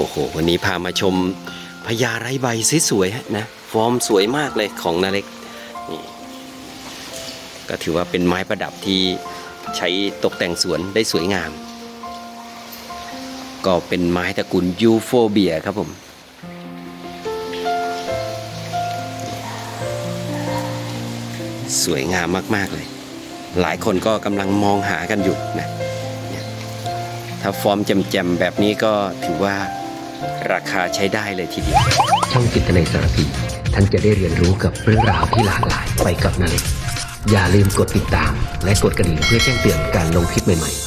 โอ้โห วันนี้พามาชมพญาไร้ใบสวยๆนะ ฟอร์มสวยมากเลยของนาเล็กนี่ก็ถือว่าเป็นไม้ประดับที่ใช้ตกแต่งสวนได้สวยงาม ก็เป็นไม้ตระกูลยูโฟเบียครับผมสวยงามมาก ๆ เลย หลายคนก็กำลังมองหากันอยู่นะ ถ้าฟอร์มแจ่มๆแบบนี้ก็ถือว่า ราคาใช้ได้เลยทีเดียว ช่องจิตในสารพีท่านจะได้เรียนรู้กับเรื่องราวที่หลากหลายไปกับนาเล็กอย่าลืมกดติดตาม และกดกระดิ่งเพื่อแจ้งเตือนการลงคลิปใหม่ๆ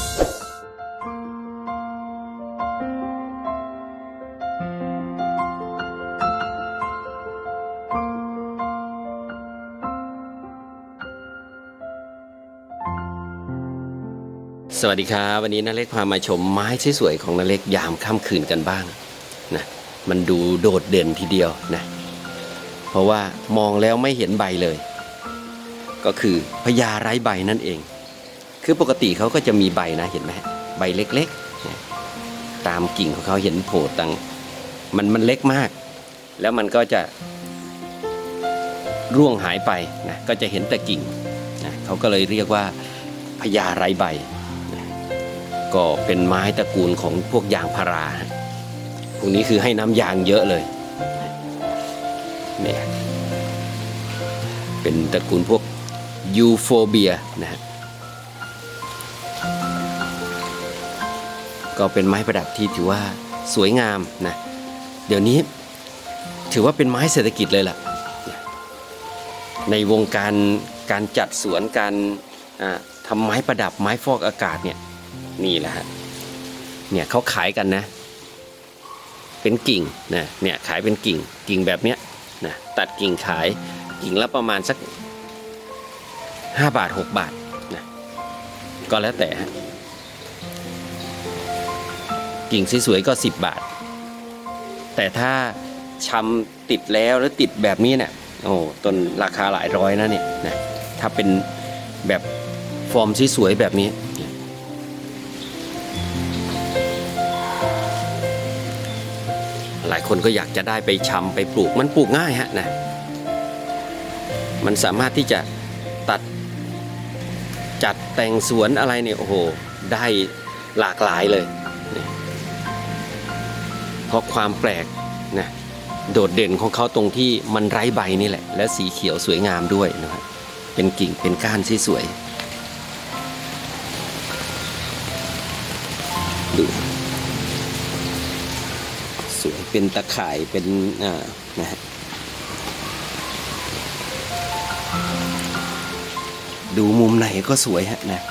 สวัสดีครับ วันนี้นาเล็กพามาชมไม้สวยๆของนาเล็กยามค่ำคืนกันบ้าง นะมันดูโดดเด่นทีเดียวนะเพราะว่ามองแล้วไม่เห็นใบเลย ก็คือพญาไร้ใบนั่นเอง คือปกติเขาก็จะมีใบนะเห็นไหมใบเล็กๆนะตามกิ่งของเขาเห็นโผล่ตังมันมันเล็กมาก แล้วมันก็จะร่วงหายไปนะก็จะเห็นแต่กิ่งนะเขาก็เลยเรียกว่าพญาไร้ใบก็เป็นไม้ตระกูลของพวกยางพารา ฮะพวกนี้คือให้น้ำยางเยอะเลยเนี่ยเป็นตระกูลพวกยูโฟเบียนะฮะก็เป็นไม้ประดับที่ถือว่าสวยงามนะเดี๋ยวนี้ถือว่าเป็นไม้เศรษฐกิจเลยล่ะ ในวงการการจัดสวนการทำไม้ประดับไม้ฟอกอากาศเนี่ยนี่แหละฮะเนี่ยเขาขายกันนะ เป็นกิ่งนะเนี่ยขายเป็นกิ่งกิ่งแบบเนี้ยนะตัดกิ่งขายกิ่งละประมาณสัก 5 บาท 6 บาทนะก็แล้วแต่ฮะกิ่งสวยๆก็ 10 บาท แต่ถ้าชำติดแล้วแล้วติดแบบนี้เนี่ยโอ้ต้นราคาหลายร้อยนะเนี่ยนะถ้าเป็นแบบฟอร์มสวยๆแบบนี้ หลายคนก็อยากจะได้ไปชำไปปลูกมันปลูกง่ายฮะนะมันสามารถที่จะตัดจัดแต่งสวนอะไรเนี่ยโอ้โหได้หลากหลายเลยเพราะความแปลกนะโดดเด่นของเขาตรงที่มันไร้ใบนี่แหละ และสีเขียวสวยงามด้วยนะครับ เป็นกิ่งเป็นก้านที่สวยดู สวยเป็นตะข่ายเป็นอ่านะฮะดูมุมไหนก็สวยฮะนะ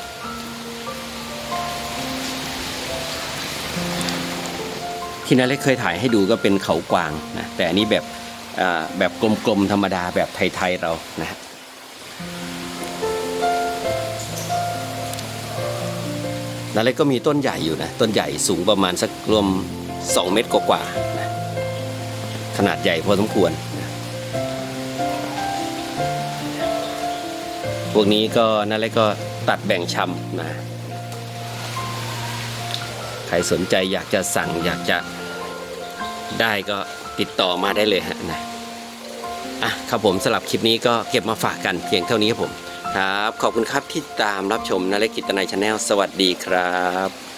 ที่นาเล็กเคยถ่ายให้ดูก็เป็นเขากวางนะแต่อันนี้แบบแบบกลมๆธรรมดาแบบไทย ๆ เรานะฮะนาเล็กก็มีต้นใหญ่อยู่นะ ต้นใหญ่สูงประมาณสักรวม 2 เมตรกว่าๆขนาดใหญ่พอสมควร พวกนี้ก็นั่นแหละก็ตัดแบ่งชำนะใครสนใจอยากจะสั่งอยากจะได้ก็ติดต่อมาได้เลยฮะนะอะครับผมสำหรับคลิปนี้ก็เก็บมาฝากกันเพียงเท่านี้ครับผม ครับ ขอบคุณครับที่ตามรับชมนาเล็กกิตนายชาแนลสวัสดีครับ